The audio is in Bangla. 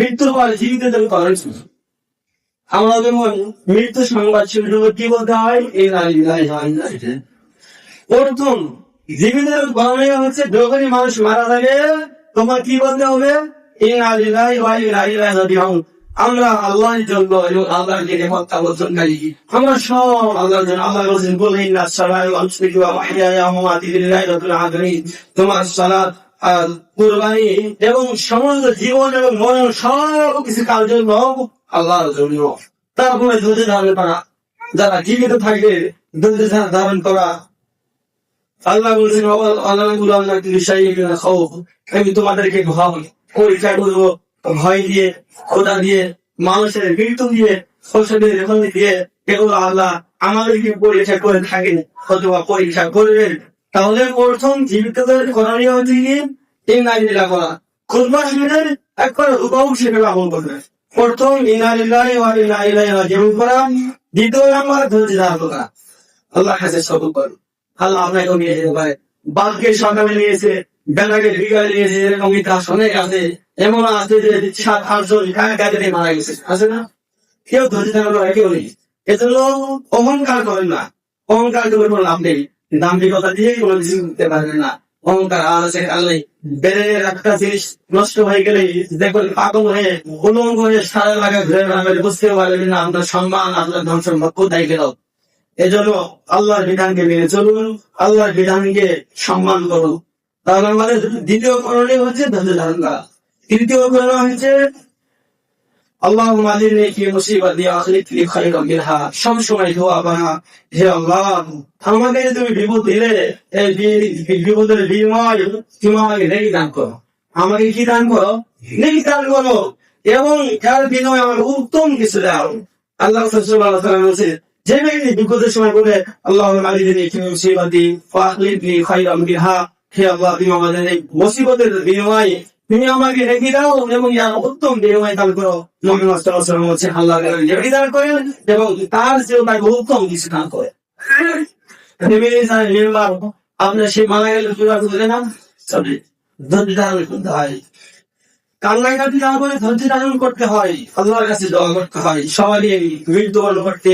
মৃত্যুর পরে কি? আমরা যেমন মৃত্যু সংবাদ শুনলে কি বলতে হয়? এই প্রথম জীবিতের করণীয় হচ্ছে, যখনই মানুষ মারা যাবে তোমার কি বলতে হবে? আমরা আল্লাহর জন্য এবং আল্লাহর দিনে প্রত্যাবর্তনকারী আমরা সব আল্লাহর জন্য, আল্লাহ বলছেন বলে ইন্না সালাত ওয়া নুসুকি ওয়া মাহইয়ায়া ওয়া মামাতি লিল্লাহি রাব্বিল আলামিন। তোমার আর কুরবানি এবং সমস্ত জীবন এবং মরণ সব কিছু কার জন্য আল্লাহর জন্য তারপরে ধৈর্য ধারণ করা যারা জীবিত থাকবে ধৈর্য ধারণ করা। আল্লাহ বলছেন আল্লাহ আল্লাহ আমি তোমাদেরকে ভয় পরীক্ষা করব, ভয় দিয়ে খোদা দিয়ে, মানুষের মৃত্যু দিয়ে, ফসলের দিয়ে, এগুলো আল্লাহ আমাদেরকে পরীক্ষা করে থাকেন, অথবা পরীক্ষা করবেন। তাহলে প্রথম জীবিতদের করণীয় হচ্ছে কি? এই নারীরা করা। খুদবা শিবিরের একবার উপাউ হিসেবে আমল করবে। প্রথম করা। দ্বিতীয় আল্লাহ কাছে আল্লাহ যেতে পারে। বাঘকে সকালে নিয়েছে বেলাকে নিয়েছে এরকম ইতিহাস অনেক আছে। এমন আছে যে সাত মারা গেছে। আছে না? কেউ ধৈর্য ধারণ কেউ নেই। এজন্য অহংকার করেন না। অহংকার করে কোনো লাভ নেই। দাম্ভিকতা দিয়ে কোনো কিছু করতে পারবেন না। অহংকার আর আছে কালে বেড়ে একটা জিনিস নষ্ট হয়ে গেলে দেখবেন পাগল হয়ে, উলঙ্গ হয়ে সারা লাগা ঘুরে বেড়াবেন বুঝতে পারবেন না আপনার সম্মান আপনার ধন সম্পদ কোথায় গেল এজন্য আল্লাহর বিধানকে মেনে চলুন, আল্লাহর বিধানকে সম্মান করুন। তাহলে মানে দ্বিতীয় করণীয় হচ্ছে ধৈর্য ধারণ করা। তৃতীয় করণীয় হচ্ছে আল্লাহ মালিনে কি মুসিবত দিয়ে লি মিনহা। সবসময় দোয়া বানা। হে আল্লাহ তুমি বিপদ দিলে এই বিপদের বিনিময় তুমি আমাকে নেকি দান করো। আমাকে কি দান করো? নেকি দান করো। এবং তার বিনিময়ে আমাকে উত্তম কিছু দাও। আল্লাহ সাল্লাল্লাহু বলছে যে ব্যক্তি বিপদের সময় বলে আল্লাহ মালিনে কি মুসিবত ফাখলিক লি খাইর মিনহা। হে আল্লাহ, তুমি আমাদের এই মুসিবতের বিনিময়ে তুমি আমাকে রেখে দাও এবং উত্তম বিনিময় দান করো। সাল্লাল্লাহু আলাইহি ওয়াসাল্লাম আল্লাহ রেখে দান করেন এবং তার চেয়েও তাকে উত্তম কিছু করে আপনার সেই গেলে হয়। করতে হয়। আল্লাহর কাছে দোয়া করতে হয়। সবারই মৃত্যুবরণ করতে